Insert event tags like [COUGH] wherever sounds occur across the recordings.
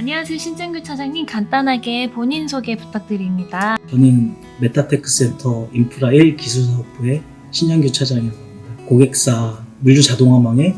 안녕하세요 신정규 차장님 간단하게 본인 소개 부탁드립니다. 저는 메타테크 센터 인프라 1 기술사업부의 신장규 차장이라고 합니다. 고객사 물류 자동화망의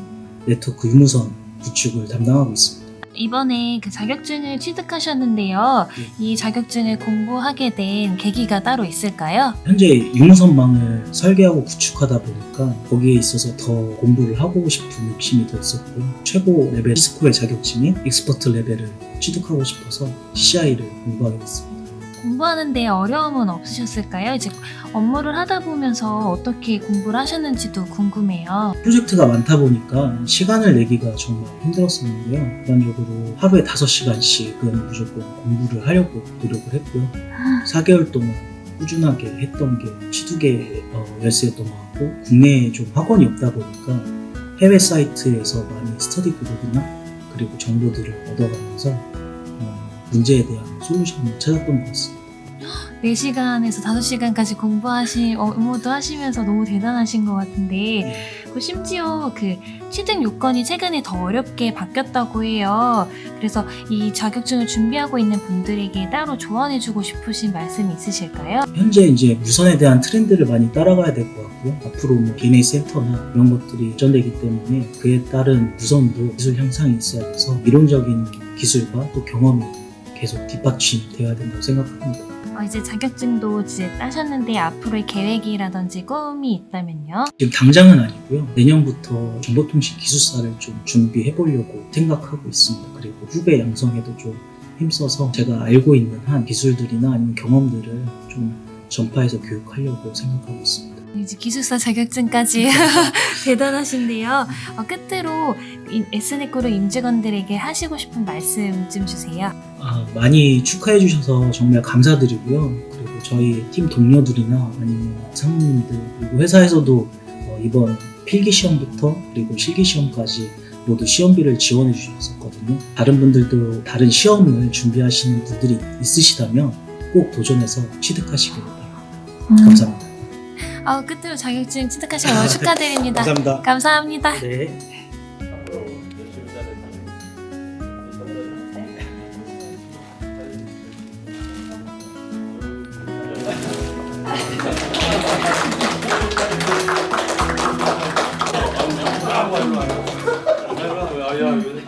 네트워크 유무선 구축을 담당하고 있습니다. 이번에 그 자격증을 취득하셨는데요. 이 자격증을 공부하게 된 계기가 따로 있을까요? 현재 유무선망을 설계하고 구축하다 보니까 거기에 있어서 더 공부를 하고 싶은 욕심이 더 있었고요. 최고 레벨 시스코의 자격증인 익스퍼트 레벨을 취득하고 싶어서 CCI를 공부하게 됐습니다. 공부하는데 어려움은 없으셨을까요? 이제 업무를 하다 보면서 어떻게 공부를 하셨는지도 궁금해요. 프로젝트가 많다 보니까 시간을 내기가 정말 힘들었었는데요. 일반적으로 하루에 5시간씩은 무조건 공부를 하려고 노력을 했고요. 4개월 동안 꾸준하게 했던 게 취두개 어, 열쇠였던 것 같고 국내에 좀 학원이 없다 보니까 해외 사이트에서 많이 스터디 그룹이나 그리고 정보들을 얻어가면서 어, 문제에 대한 솔루션을 찾았던 것 같습니다. 4시간에서 5시간까지 공부하시, 업무도 하시면서 너무 대단하신 것 같은데, 네. 그 심지어 그 취득 요건이 최근에 더 어렵게 바뀌었다고 해요. 그래서 이 자격증을 준비하고 있는 분들에게 따로 조언해주고 싶으신 말씀이 있으실까요? 현재 이제 무선에 대한 트렌드를 많이 따라가야 될 것 같고요. 앞으로 뭐 DNA 센터나 이런 것들이 발전되기 때문에 그에 따른 무선도 기술 향상이 있어야 돼서 이론적인 기술과 또 경험이 계속 뒷받침되어야 된다고 생각합니다. 어, 이제 자격증도 이제 따셨는데 앞으로의 계획이라든지 꿈이 있다면요? 지금 당장은 아니고요. 내년부터 정보통신 기술사를 좀 준비해 보려고 생각하고 있습니다. 그리고 후배 양성에도 좀 힘써서 제가 알고 있는 한 기술들이나 아니면 경험들을 좀 전파해서 교육하려고 생각하고 있습니다. 이제 기술사 자격증까지 [LAUGHS] 대단하신데요. 어, 끝으로 이 에스네코르 임직원들에게 하시고 싶은 말씀 좀 주세요. 아, 많이 축하해 주셔서 정말 감사드리고요. 그리고 저희 팀 동료들이나 아니면 상무님들 그리고 회사에서도 어, 이번 필기 시험부터 그리고 실기 시험까지 모두 시험비를 지원해 주셨었거든요. 다른 분들도 다른 시험을 준비하시는 분들이 있으시다면 꼭 도전해서 취득하시길 바랍니다. 감사합니다. 아우 끝으로 자격증 취득하셔서 축하드립니다. 감사합니다. 감사합니다. 네. 야, 야, 야, 야.